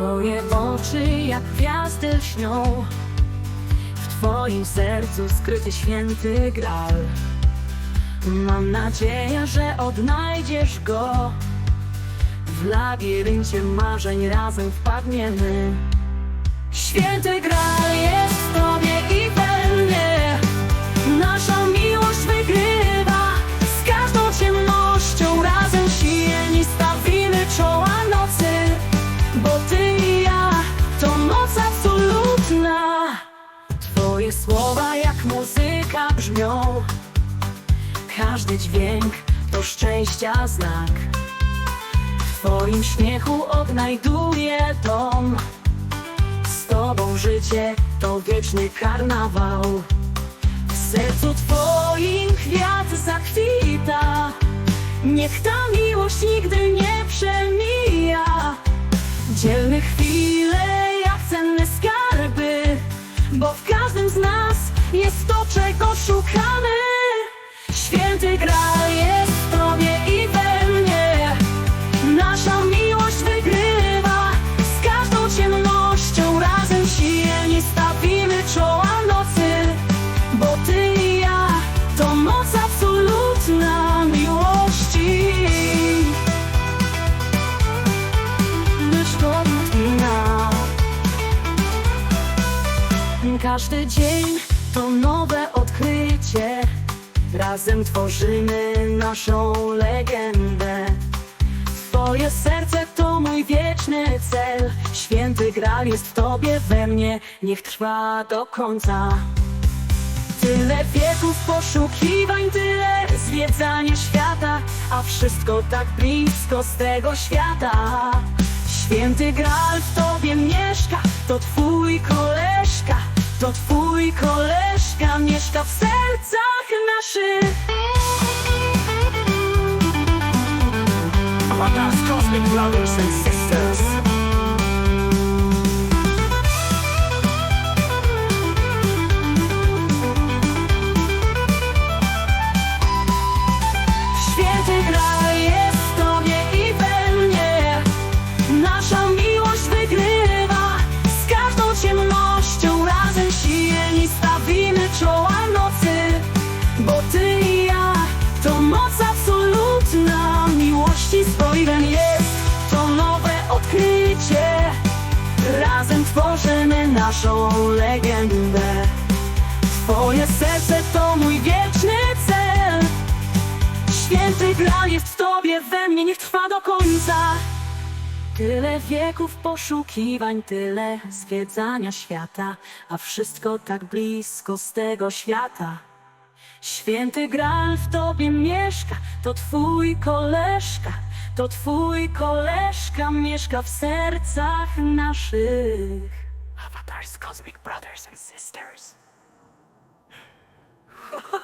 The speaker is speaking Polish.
Twoje oczy jak gwiazdy śnią W Twoim sercu skryty święty gral. Mam nadzieję, że odnajdziesz go. W labiryncie marzeń razem wpadniemy. Święty gral jest w Tobie i we muzyka brzmią. Każdy dźwięk to szczęścia znak. W Twoim śmiechu odnajduję dom Z Tobą życie to wieczny karnawał. W sercu Twoim kwiat zakwita. Niech ta miłość nigdy nie przemija. Dzielmy Każdy dzień to nowe odkrycie. Razem tworzymy naszą legendę. Twoje serce to mój wieczny cel. Święty Graal jest w Tobie, we mnie. Niech trwa do końca. Tyle wieków poszukiwań, tyle zwiedzania świata A wszystko tak blisko z tego świata. Święty Graal w Tobie mieszka To Twój koleżka To Twój koleżka Mieszka w sercach naszych. Avatars, cosmic brothers and naszą legendę. Twoje serce to mój wieczny cel. Święty Graal jest w Tobie, we mnie, niech trwa do końca. Tyle wieków poszukiwań, tyle zwiedzania świata A wszystko tak blisko z tego świata. Święty Graal w Tobie mieszka, to Twój koleżka To Twój koleżka mieszka w sercach naszych Avatars, cosmic brothers and sisters.